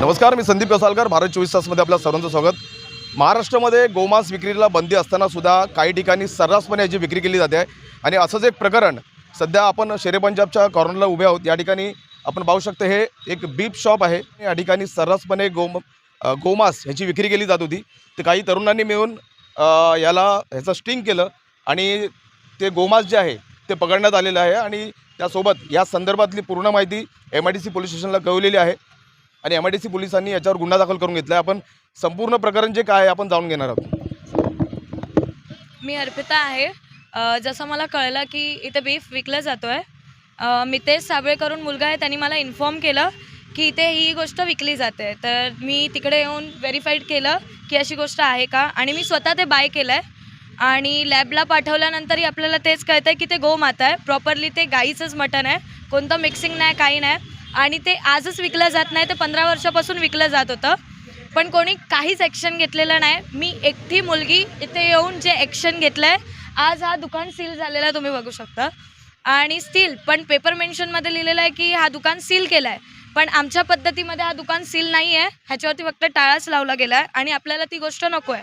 नमस्कार मी संदीप कसालकर भारत चोवीस तासमध्ये आपल्या सर्वांचं स्वागत. महाराष्ट्रामध्ये गोमांस विक्रीला बंदी असताना सुद्धा काही ठिकाणी सर्रासपणे याची विक्री केली जाते. आहे आणि असंच एक प्रकरण सध्या आपण शेरे पंजाबच्या कॉर्नरला उभे आहोत. या ठिकाणी आपण पाहू शकतो हे एक बीप शॉप आहे. या ठिकाणी सर्रासपणे गोम गोमास गोमांस ह्याची विक्री केली जात होती. तर काही तरुणांनी मिळून याला ह्याचं स्टिंग केलं आणि ते गोमांस जे आहे ते पकडण्यात आलेलं आहे. आणि त्यासोबत या संदर्भातली पूर्ण माहिती M I D C police स्टेशनला कळवलेली आहे. आणि एम आय डी सी पोलिसांनी याच्यावर गुन्हा दाखल करून घेतला आहे आपण संपूर्ण प्रकरण जे काय आहे आपण जाणून घेणार आहोत. मी अर्पिता आहे. जसं मला कळलं की इथे बीफ विकलं जातो आहे मितेश साबळेकरून मुलगा आहे त्यांनी मला इन्फॉर्म केलं की इथे ही गोष्ट विकली जाते. तर मी तिकडे येऊन व्हेरीफाईड केलं की अशी गोष्ट आहे का? आणि मी स्वतः ते बाय केलं आहे आणि लॅबला पाठवल्यानंतरही आपल्याला तेच कळतं आहे की ते गोमाता आहे. प्रॉपरली ते गाईचंच मटण आहे. कोणतं मिक्सिंग नाही काही नाही. आणि ते आजच विकलं जात नाही ते पंधरा वर्षापासून विकलं जात होतं. पण कोणी काहीच ॲक्शन घेतलेलं नाही. मी एकटी मुलगी इथे येऊन जे ॲक्शन घेतलं आहे आज हा दुकान सील झालेला आहे तुम्ही बघू शकता. आणि स्टील पण पेपर मेन्शनमध्ये लिहिलेलं आहे की हा दुकान सील केला आहे पण आमच्या पद्धतीमध्ये हा दुकान सील नाही आहे ह्याच्यावरती फक्त टाळाच लावला गेला आहे आणि आपल्याला ती गोष्ट नको आहे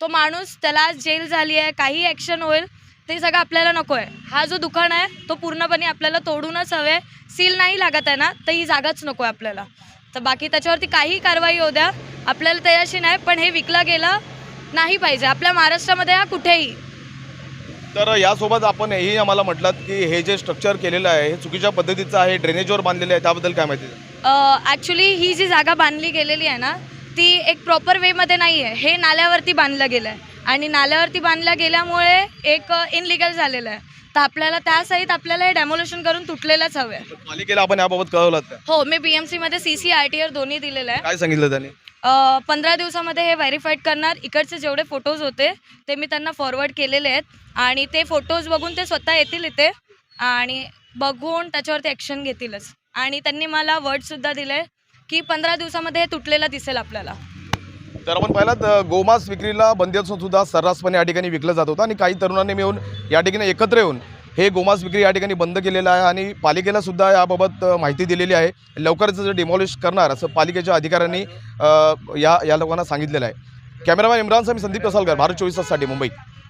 तो माणूस त्याला जेल झाली आहे काही ॲक्शन होईल. ते सगळं आपल्याला नको आहे हा जो दुकान आहे तो पूर्णपणे आपल्याला तोडूनच हवे. आहे सील नाही लागत आहे ना तर ही जागाच नको आहे आपल्याला. तर बाकी त्याच्यावरती काही कारवाई होऊ द्या. आपल्याला त्याच्याशी नाही पण हे विकलं गेलं नाही पाहिजे. आपल्या महाराष्ट्रामध्ये हा कुठेही. तर यासोबत आपण हेही आम्हाला म्हटलात की हे जे स्ट्रक्चर केलेलं आहे हे चुकीच्या पद्धतीचं आहे ड्रेनेजवर बांधलेलं आहे त्याबद्दल काय माहिती ॲक्च्युली ही जी जागा बांधली गेलेली आहे ना ती एक प्रॉपर वेमध्ये नाही आहे हे नाल्यावरती बांधलं गेलं आहे आणि नाल्यावरती बांधलं गेल्यामुळे एक इनलिगल झालेलं आहे. तर आपल्याला त्या सहित आपल्याला हे डेमोलेशन करून तुटलेलंच हवं आहे. पालिकेला आपण याबाबत कळवलं का हो मी बी एम सीमध्ये C C R T R दोन्ही दिलेलं आहे. काय सांगितलं त्यांनी? अ, पंधरा दिवसामध्ये हे व्हेरीफाईड करणार. इकडचे जेवढे फोटोज होते ते मी त्यांना फॉरवर्ड केलेले आहेत. आणि ते फोटोज बघून ते स्वतः येतील इथे. आणि बघून त्याच्यावरती ॲक्शन घेतीलच. आणि त्यांनी मला वर्डसुद्धा दिले की पंधरा दिवसामध्ये हे तुटलेलं दिसेल आपल्याला. तर आपण पाहिलं तर गोमांस विक्रीला बंदी असून सुद्धा सर्रासपणे या ठिकाणी विकलं जात होतं आणि काही तरुणांनी मिळून या ठिकाणी एकत्र येऊन हे गोमांस विक्री या ठिकाणी बंद केलेलं आहे आणि पालिकेला सुद्धा याबाबत माहिती दिलेली आहे. लवकरच डिमॉलिश करणार असं पालिकेच्या अधिकाऱ्यांनी या या लोकांना सांगितलेलं आहे. कॅमेरामॅन इम्रान सामी संदीप कसालकर भारत चोवीस ताससाठी मुंबई.